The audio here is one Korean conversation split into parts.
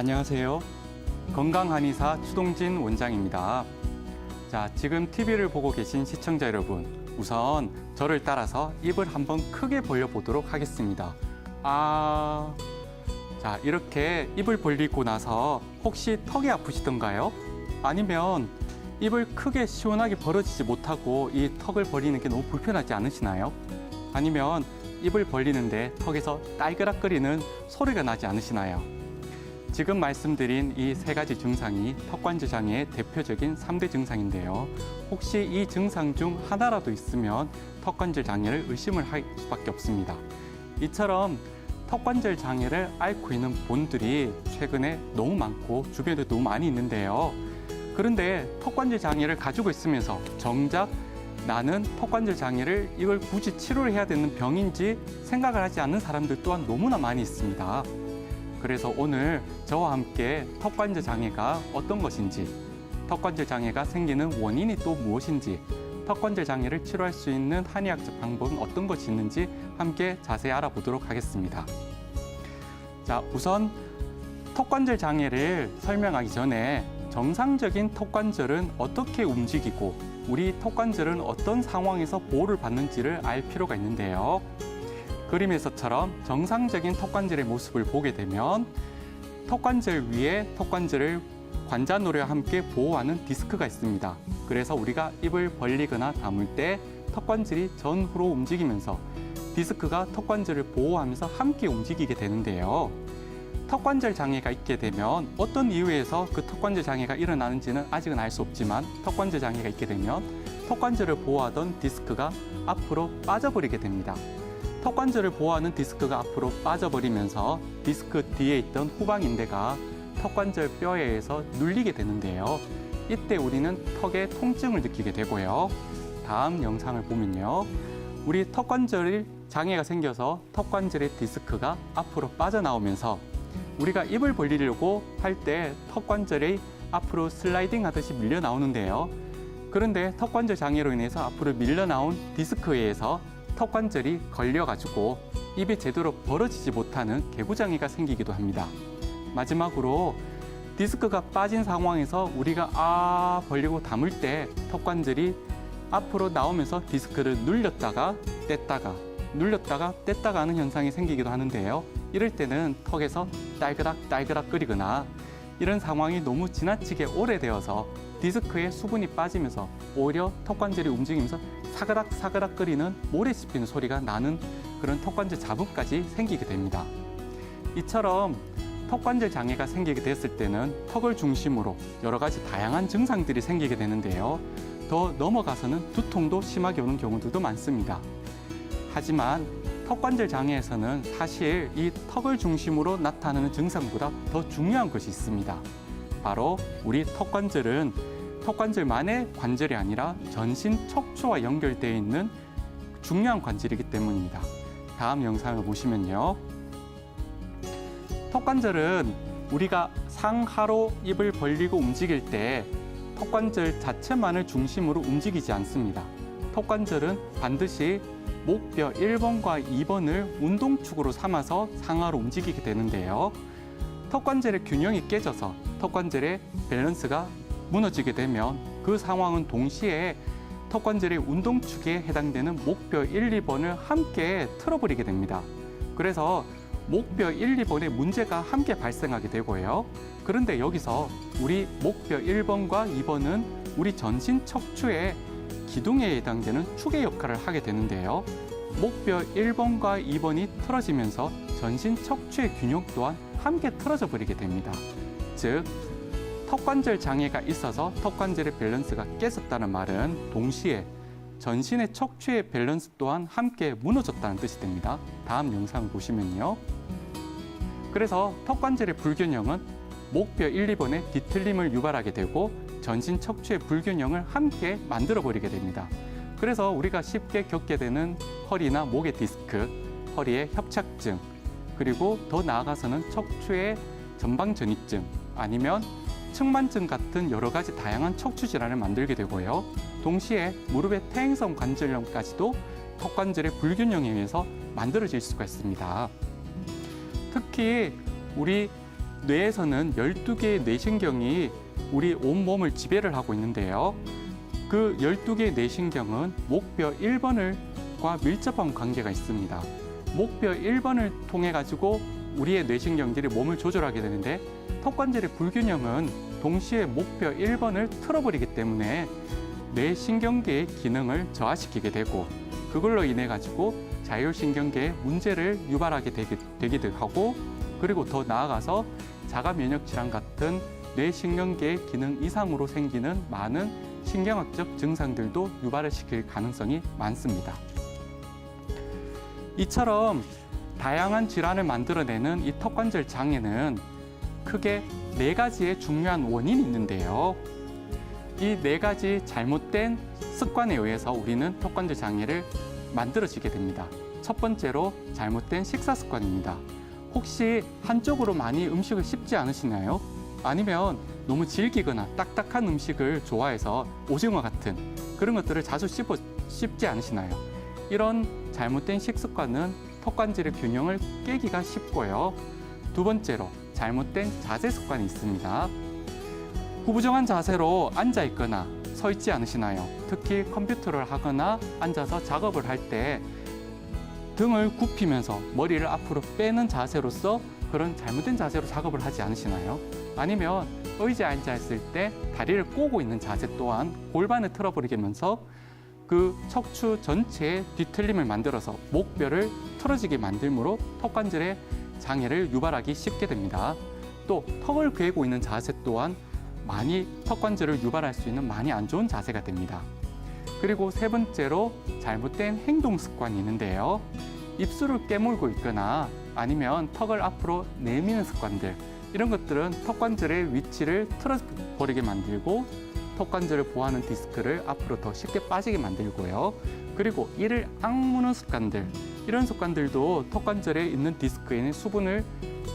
안녕하세요. 건강한의사 추동진 원장입니다. 자, 지금 TV를 보고 계신 시청자 여러분, 우선 저를 따라서 입을 한번 크게 벌려보도록 하겠습니다. 아. 자, 이렇게 입을 벌리고 나서 혹시 턱이 아프시던가요? 아니면 입을 크게 시원하게 벌어지지 못하고 이 턱을 벌리는 게 너무 불편하지 않으시나요? 아니면 입을 벌리는데 턱에서 딸그락거리는 소리가 나지 않으시나요? 지금 말씀드린 이 세 가지 증상이 턱관절 장애의 대표적인 삼대 증상인데요. 혹시 이 증상 중 하나라도 있으면 턱관절 장애를 의심을 할 수밖에 없습니다. 이처럼 턱관절 장애를 앓고 있는 분들이 최근에 너무 많고 주변에 너무 많이 있는데요. 그런데 턱관절 장애를 가지고 있으면서 정작 나는 턱관절 장애를 이걸 굳이 치료를 해야 되는 병인지 생각을 하지 않는 사람들 또한 너무나 많이 있습니다. 그래서 오늘 저와 함께 턱관절 장애가 어떤 것인지, 턱관절 장애가 생기는 원인이 또 무엇인지, 턱관절 장애를 치료할 수 있는 한의학적 방법은 어떤 것이 있는지 함께 자세히 알아보도록 하겠습니다. 자, 우선 턱관절 장애를 설명하기 전에 정상적인 턱관절은 어떻게 움직이고 우리 턱관절은 어떤 상황에서 보호를 받는지를 알 필요가 있는데요. 그림에서처럼 정상적인 턱관절의 모습을 보게 되면 턱관절 위에 턱관절을 관자놀이와 함께 보호하는 디스크가 있습니다. 그래서 우리가 입을 벌리거나 다물 때 턱관절이 전후로 움직이면서 디스크가 턱관절을 보호하면서 함께 움직이게 되는데요. 턱관절 장애가 있게 되면 어떤 이유에서 그 턱관절 장애가 일어나는지는 아직은 알 수 없지만 턱관절 장애가 있게 되면 턱관절을 보호하던 디스크가 앞으로 빠져버리게 됩니다. 턱관절을 보호하는 디스크가 앞으로 빠져버리면서 디스크 뒤에 있던 후방 인대가 턱관절 뼈에 의해서 눌리게 되는데요. 이때 우리는 턱에 통증을 느끼게 되고요. 다음 영상을 보면요. 우리 턱관절이 장애가 생겨서 턱관절의 디스크가 앞으로 빠져나오면서 우리가 입을 벌리려고 할 때 턱관절이 앞으로 슬라이딩 하듯이 밀려 나오는데요. 그런데 턱관절 장애로 인해서 앞으로 밀려 나온 디스크에 의해서 턱관절이 걸려가지고 입이 제대로 벌어지지 못하는 개구장애가 생기기도 합니다. 마지막으로 디스크가 빠진 상황에서 우리가 아 벌리고 담을 때 턱관절이 앞으로 나오면서 디스크를 눌렸다가 뗐다가 눌렸다가 뗐다가 하는 현상이 생기기도 하는데요. 이럴 때는 턱에서 딸그락 딸그락 끓이거나 이런 상황이 너무 지나치게 오래되어서 디스크에 수분이 빠지면서 오히려 턱관절이 움직이면서 사그락 사그락 끓이는 모래 씹히는 소리가 나는 그런 턱관절 자부까지 생기게 됩니다. 이처럼 턱관절 장애가 생기게 됐을 때는 턱을 중심으로 여러 가지 다양한 증상들이 생기게 되는데요. 더 넘어가서는 두통도 심하게 오는 경우들도 많습니다. 하지만 턱관절 장애에서는 사실 이 턱을 중심으로 나타나는 증상보다 더 중요한 것이 있습니다. 바로 우리 턱관절은 턱관절만의 관절이 아니라 전신 척추와 연결되어 있는 중요한 관절이기 때문입니다. 다음 영상을 보시면요. 턱관절은 우리가 상하로 입을 벌리고 움직일 때 턱관절 자체만을 중심으로 움직이지 않습니다. 턱관절은 반드시 목뼈 1번과 2번을 운동축으로 삼아서 상하로 움직이게 되는데요. 턱관절의 균형이 깨져서 턱관절의 밸런스가 무너지게 되면 그 상황은 동시에 턱관절의 운동축에 해당되는 목뼈 1, 2번을 함께 틀어버리게 됩니다. 그래서 목뼈 1, 2번에 문제가 함께 발생하게 되고요. 그런데 여기서 우리 목뼈 1번과 2번은 우리 전신 척추의 기둥에 해당되는 축의 역할을 하게 되는데요. 목뼈 1번과 2번이 틀어지면서 전신 척추의 균형 또한 함께 틀어져 버리게 됩니다. 즉, 턱관절 장애가 있어서 턱관절의 밸런스가 깨졌다는 말은 동시에 전신의 척추의 밸런스 또한 함께 무너졌다는 뜻이 됩니다. 다음 영상을 보시면요. 그래서 턱관절의 불균형은 목뼈 1, 2번의 뒤틀림을 유발하게 되고 전신 척추의 불균형을 함께 만들어 버리게 됩니다. 그래서 우리가 쉽게 겪게 되는 허리나 목의 디스크, 허리의 협착증, 그리고 더 나아가서는 척추의 전방전이증 아니면 측만증 같은 여러 가지 다양한 척추 질환을 만들게 되고요. 동시에 무릎의 퇴행성 관절염까지도 턱관절의 불균형에 의해서 만들어질 수가 있습니다. 특히 우리 뇌에서는 12개의 뇌신경이 우리 온몸을 지배를 하고 있는데요. 그 12개의 뇌신경은 목뼈 1번을과 밀접한 관계가 있습니다. 목뼈 1번을 통해 가지고 우리의 뇌신경들이 몸을 조절하게 되는데 턱관절의 불균형은 동시에 목뼈 1번을 틀어버리기 때문에 뇌신경계의 기능을 저하시키게 되고 그걸로 인해 가지고 자율신경계에 문제를 유발하게 되기, 되기도 하고 그리고 더 나아가서 자가 면역 질환 같은 뇌신경계의 기능 이상으로 생기는 많은 신경학적 증상들도 유발을 시킬 가능성이 많습니다. 이처럼 다양한 질환을 만들어내는 이 턱관절 장애는 크게 네 가지의 중요한 원인이 있는데요. 이 네 가지 잘못된 습관에 의해서 우리는 턱관절 장애를 만들어지게 됩니다. 첫 번째로 잘못된 식사 습관입니다. 혹시 한쪽으로 많이 음식을 씹지 않으시나요? 아니면 너무 질기거나 딱딱한 음식을 좋아해서 오징어 같은 그런 것들을 자주 씹어, 씹지 않으시나요? 이런 잘못된 식습관은 턱관절의 균형을 깨기가 쉽고요. 두 번째로 잘못된 자세 습관이 있습니다. 구부정한 자세로 앉아 있거나 서 있지 않으시나요? 특히 컴퓨터를 하거나 앉아서 작업을 할 때 등을 굽히면서 머리를 앞으로 빼는 자세로서 그런 잘못된 자세로 작업을 하지 않으시나요? 아니면 의자에 앉아 있을 때 다리를 꼬고 있는 자세 또한 골반을 틀어버리면서 그 척추 전체에 뒤틀림을 만들어서 목뼈를 틀어지게 만들므로 턱관절의 장애를 유발하기 쉽게 됩니다. 또 턱을 괴고 있는 자세 또한 많이 턱관절을 유발할 수 있는 많이 안 좋은 자세가 됩니다. 그리고 세 번째로 잘못된 행동 습관이 있는데요. 입술을 깨물고 있거나 아니면 턱을 앞으로 내미는 습관들 이런 것들은 턱관절의 위치를 틀어버리게 만들고 턱관절을 보호하는 디스크를 앞으로 더 쉽게 빠지게 만들고요. 그리고 이를 악무는 습관들 이런 습관들도 턱관절에 있는 디스크에는 수분을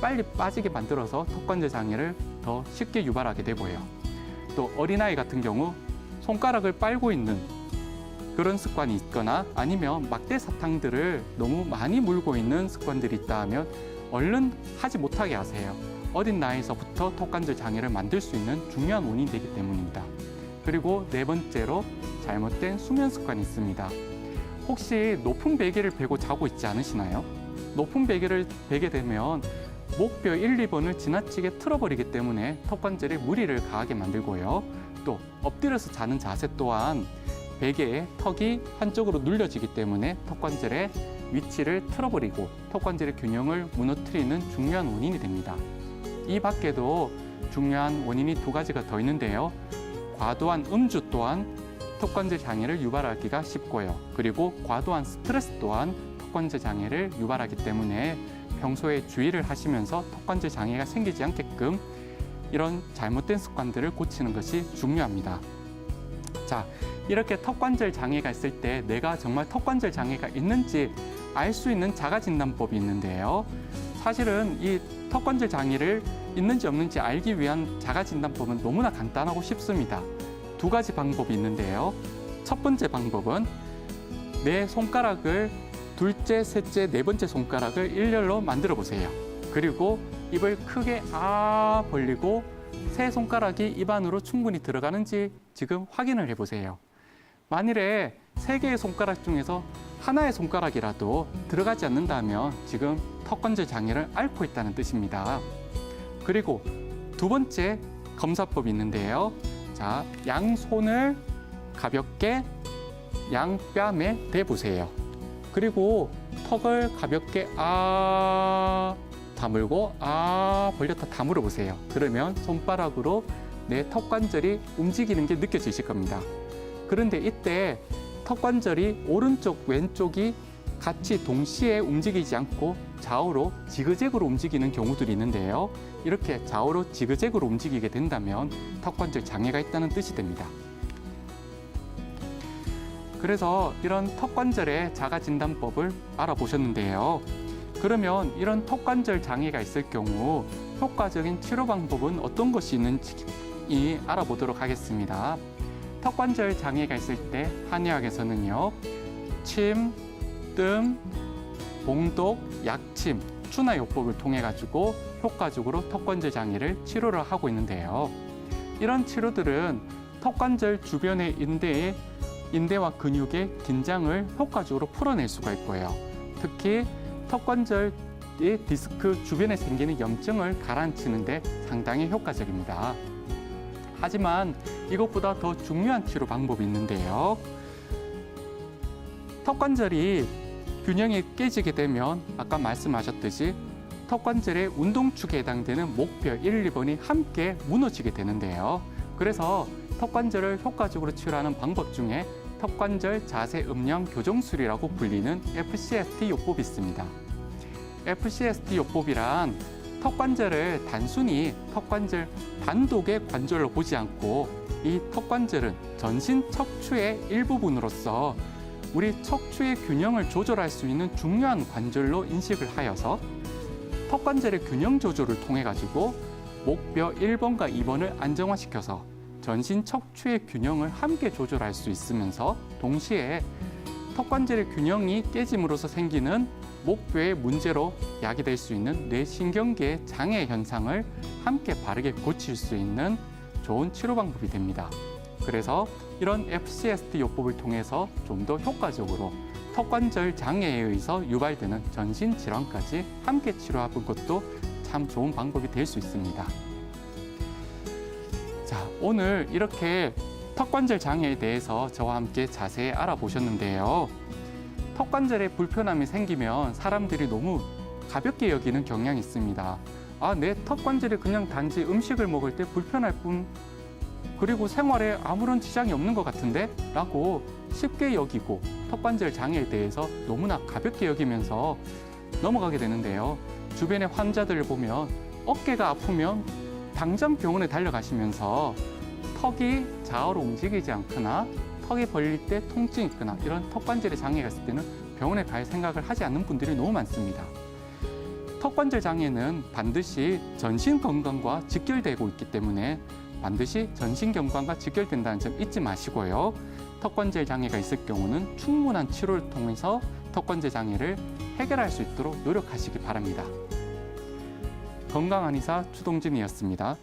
빨리 빠지게 만들어서 턱관절 장애를 더 쉽게 유발하게 되고요. 또 어린아이 같은 경우 손가락을 빨고 있는 그런 습관이 있거나 아니면 막대 사탕들을 너무 많이 물고 있는 습관들이 있다 하면 얼른 하지 못하게 하세요. 어린 나이에서부터 턱관절 장애를 만들 수 있는 중요한 원인이 되기 때문입니다. 그리고 네 번째로 잘못된 수면 습관이 있습니다. 혹시 높은 베개를 베고 자고 있지 않으시나요? 높은 베개를 베게 되면 목뼈 1, 2번을 지나치게 틀어버리기 때문에 턱관절에 무리를 가하게 만들고요. 또 엎드려서 자는 자세 또한 베개의 턱이 한쪽으로 눌려지기 때문에 턱관절의 위치를 틀어버리고 턱관절의 균형을 무너뜨리는 중요한 원인이 됩니다. 이 밖에도 중요한 원인이 두 가지가 더 있는데요. 과도한 음주 또한 턱관절 장애를 유발하기가 쉽고요. 그리고 과도한 스트레스 또한 턱관절 장애를 유발하기 때문에 평소에 주의를 하시면서 턱관절 장애가 생기지 않게끔 이런 잘못된 습관들을 고치는 것이 중요합니다. 자, 이렇게 턱관절 장애가 있을 때 내가 정말 턱관절 장애가 있는지 알 수 있는 자가 진단법이 있는데요. 사실은 이 턱관절 장애를 있는지 없는지 알기 위한 자가 진단법은 너무나 간단하고 쉽습니다. 두 가지 방법이 있는데요. 첫 번째 방법은 내 손가락을 둘째, 셋째, 네 번째 손가락을 일렬로 만들어 보세요. 그리고 입을 크게 아 벌리고 세 손가락이 입 안으로 충분히 들어가는지 지금 확인을 해 보세요. 만일에 세 개의 손가락 중에서 하나의 손가락이라도 들어가지 않는다면 지금 턱관절 장애를 앓고 있다는 뜻입니다. 그리고 두 번째 검사법이 있는데요. 자, 양손을 가볍게 양뺨에 대보세요. 그리고 턱을 가볍게 아 다물고 아 벌렸다 다물어 보세요. 그러면 손가락으로 내 턱 관절이 움직이는 게 느껴지실 겁니다. 그런데 이때 턱 관절이 오른쪽 왼쪽이 같이 동시에 움직이지 않고 좌우로 지그재그로 움직이는 경우들이 있는데요. 이렇게 좌우로 지그재그로 움직이게 된다면 턱관절 장애가 있다는 뜻이 됩니다. 그래서 이런 턱관절의 자가 진단법을 알아보셨는데요. 그러면 이런 턱관절 장애가 있을 경우 효과적인 치료 방법은 어떤 것이 있는지 알아보도록 하겠습니다. 턱관절 장애가 있을 때 한의학에서는요, 침, 뜸, 봉독, 약침 추나 요법을 통해 가지고 효과적으로 턱관절 장애를 치료를 하고 있는데요. 이런 치료들은 턱관절 주변의 인대의 인대와 근육의 긴장을 효과적으로 풀어낼 수가 있고요. 특히 턱관절의 디스크 주변에 생기는 염증을 가라앉히는데 상당히 효과적입니다. 하지만 이것보다 더 중요한 치료 방법이 있는데요. 턱관절이 균형이 깨지게 되면 아까 말씀하셨듯이 턱관절의 운동축에 해당되는 목뼈 1, 2번이 함께 무너지게 되는데요. 그래서 턱관절을 효과적으로 치료하는 방법 중에 턱관절 자세 음량 교정술이라고 불리는 FCST 요법이 있습니다. FCST 요법이란 턱관절을 단순히 턱관절 단독의 관절로 보지 않고 이 턱관절은 전신 척추의 일부분으로서 우리 척추의 균형을 조절할 수 있는 중요한 관절로 인식을 하여서 턱관절의 균형 조절을 통해 가지고 목뼈 1번과 2번을 안정화시켜서 전신 척추의 균형을 함께 조절할 수 있으면서 동시에 턱관절의 균형이 깨짐으로써 생기는 목뼈의 문제로 야기될 수 있는 뇌신경계 장애 현상을 함께 바르게 고칠 수 있는 좋은 치료 방법이 됩니다. 그래서 이런 FCST 요법을 통해서 좀 더 효과적으로 턱관절 장애에 의해서 유발되는 전신 질환까지 함께 치료하는 것도 참 좋은 방법이 될 수 있습니다. 자, 오늘 이렇게 턱관절 장애에 대해서 저와 함께 자세히 알아보셨는데요. 턱관절에 불편함이 생기면 사람들이 너무 가볍게 여기는 경향이 있습니다. 아, 내 턱관절이 그냥 단지 음식을 먹을 때 불편할 뿐, 그리고 생활에 아무런 지장이 없는 것 같은데? 라고 쉽게 여기고 턱관절 장애에 대해서 너무나 가볍게 여기면서 넘어가게 되는데요. 주변의 환자들을 보면 어깨가 아프면 당장 병원에 달려가시면서 턱이 좌우로 움직이지 않거나 턱이 벌릴 때 통증이 있거나 이런 턱관절의 장애가 있을 때는 병원에 갈 생각을 하지 않는 분들이 너무 많습니다. 턱관절 장애는 반드시 전신 건강과 직결되고 있기 때문에 반드시 전신 건강과 직결된다는 점 잊지 마시고요. 턱관절 장애가 있을 경우는 충분한 치료를 통해서 턱관절 장애를 해결할 수 있도록 노력하시기 바랍니다. 건강한 의사 추동진이었습니다.